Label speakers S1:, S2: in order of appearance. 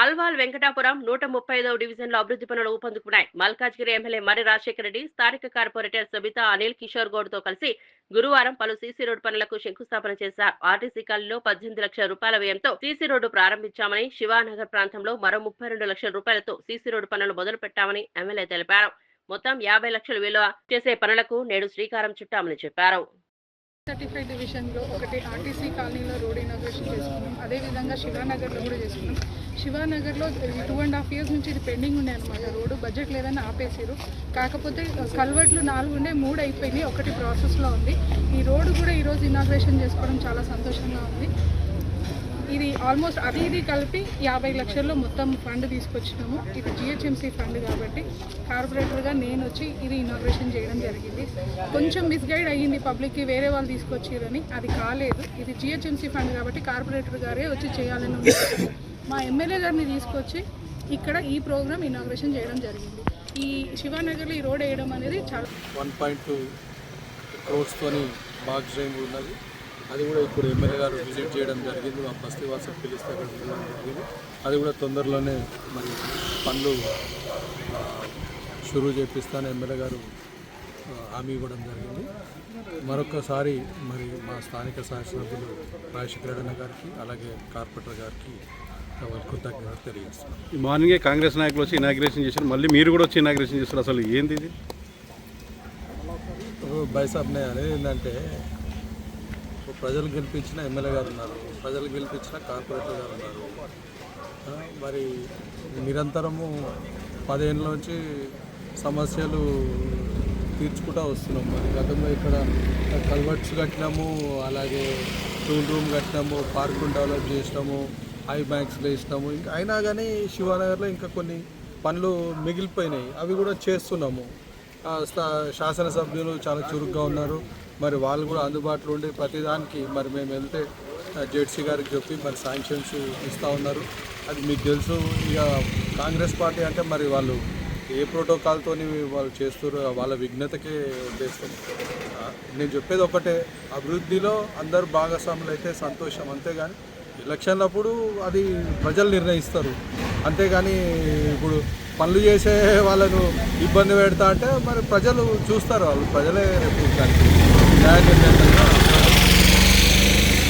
S1: అల్వాల్ వెంకటాపురం నూట ముప్పై ఐదవ డివిజన్లో అభివృద్ధి పనులు ఊపందుకున్నాయి. మల్కాజ్గిరి ఎమ్మెల్యే మర్రి రాజశేఖర రెడ్డి స్థానిక కార్పొరేటర్ సబితా అనిల్ కిషోర్ గౌడ్తో కలిసి గురువారం పలు సీసీ రోడ్డు పనులకు శంకుస్థాపన చేశారు. ఆర్టీసీ కాలనీలో పద్దెనిమిది లక్షల రూపాయల వ్యయంతో సీసీ రోడ్డు ప్రారంభించామని శివానగర్ ప్రాంతంలో మరో ముప్పై రెండు లక్షల రూపాయలతో సీసీ రోడ్డు పనులు మొదలు పెట్టామని ఎమ్మెల్యే తెలిపారు. మొత్తం యాభై లక్షల విలువ చేసే పనులకు నేడు శ్రీకారం చుట్టామని చెప్పారు.
S2: థర్టీ ఫైవ్ డివిజన్లో ఒకటి ఆర్టీసీ కాలనీలో రోడ్ ఇనాగ్రేషన్ చేసుకున్నాం. అదేవిధంగా శివానగర్లో కూడా చేసుకున్నాం. శివానగర్లో టూ అండ్ హాఫ్ ఇయర్స్ నుంచి ఇది పెండింగ్ ఉండే అనమాట రోడ్డు బడ్జెట్ లేదని ఆపేసారు. కాకపోతే కల్వర్ట్లు నాలుగు ఉండే మూడు అయిపోయినాయి. ఒకటి ప్రాసెస్లో ఉంది. ఈ రోడ్డు కూడా ఈరోజు ఇనాగ్రేషన్ చేసుకోవడం చాలా సంతోషంగా ఉంది. ఇది ఆల్మోస్ట్ అది ఇది కలిపి యాభై లక్షల్లో మొత్తం ఫండ్ తీసుకొచ్చినాము. ఇది జిహెచ్ఎంసీ ఫండ్ కాబట్టి కార్పొరేటర్గా నేను వచ్చి ఇది ఇనాగ్రేషన్ చేయడం జరిగింది. కొంచెం మిస్గైడ్ అయ్యింది పబ్లిక్కి వేరే వాళ్ళు తీసుకొచ్చిరని. అది కాలేదు. ఇది జిహెచ్ఎంసీ ఫండ్ కాబట్టి కార్పొరేటర్ గారే వచ్చి చేయాలని మా ఎమ్మెల్యే గారిని తీసుకొచ్చి ఇక్కడ ఈ ప్రోగ్రామ్ ఇనాగ్రేషన్ చేయడం జరిగింది. ఈ శివానగర్లో ఈ రోడ్ వేయడం అనేది చాలా
S3: వన్ పాయింట్ టూ క్రోర్స్తోని బాక్స్ ఉన్నది. అది కూడా ఇప్పుడు ఎమ్మెల్యే గారు విజిట్ చేయడం జరిగింది. మా బస్తీ పిలిస్తే అక్కడ వెళ్ళడం జరిగింది. అది కూడా తొందరలోనే మరి పనులు షురూ చేపిస్తాను ఎమ్మెల్యే గారు హామీ ఇవ్వడం జరిగింది. మరొకసారి మరి మా స్థానిక శాసనసభ్యులు రాజశేఖర రెడ్డి గారికి అలాగే కార్పొరేటర్ గారికి వాళ్ళ కృతజ్ఞతలు తెలియజేస్తున్నాను
S4: ఈ మార్నింగే కాంగ్రెస్ నాయకులు వచ్చి ఇనాగ్రేషన్ చేశారు. మళ్ళీ మీరు కూడా వచ్చి ఇనాగ్రేషన్ చేస్తారు. అసలు ఏంది ఇది?
S3: బైసాబ్ అనేది ఏంటంటే ప్రజలు గెలిపించిన ఎమ్మెల్యే గారు ఉన్నారు ప్రజలు గెలిపించిన కార్పొరేటర్ గారు ఉన్నారు. మరి నిరంతరము పదేళ్ళ నుంచి సమస్యలు తీర్చుకుంటూ వస్తున్నాం. మరి గతంలో ఇక్కడ కల్వర్ట్స్ కట్టినాము అలాగే టూల్ రూమ్ కట్టినాము పార్కులు డెవలప్ చేసినాము ఐ బ్యాంక్స్ వేసినాము. ఇంకా అయినా కానీ శివానగర్లో ఇంకా కొన్ని పనులు మిగిలిపోయినాయి. అవి కూడా చేస్తున్నాము. శాసనసభ్యులు చాలా చురుగ్గా ఉన్నారు. మరి వాళ్ళు కూడా అందుబాటులో ఉండి ప్రతిదానికి మరి మేము వెళ్తే జెడ్సీ గారికి చెప్పి మరి శాంక్షన్స్ ఇస్తూ ఉన్నారు. అది మీకు తెలుసు ఇక కాంగ్రెస్ పార్టీ అంటే మరి వాళ్ళు ఏ ప్రోటోకాల్తోని వాళ్ళు చేస్తారు వాళ్ళ విఘ్నతకే ఉద్దేశం నేను చెప్పేది ఒకటే అభివృద్ధిలో అందరు భాగస్వాములు అయితే సంతోషం అంతేగాని ఎలక్షన్లప్పుడు అది ప్రజలు నిర్ణయిస్తారు. అంతేగాని ఇప్పుడు పనులు చేసే వాళ్ళను ఇబ్బంది పెడతా అంటే మరి ప్రజలు చూస్తారు వాళ్ళు ప్రజలే రేపు జాగ్రత్త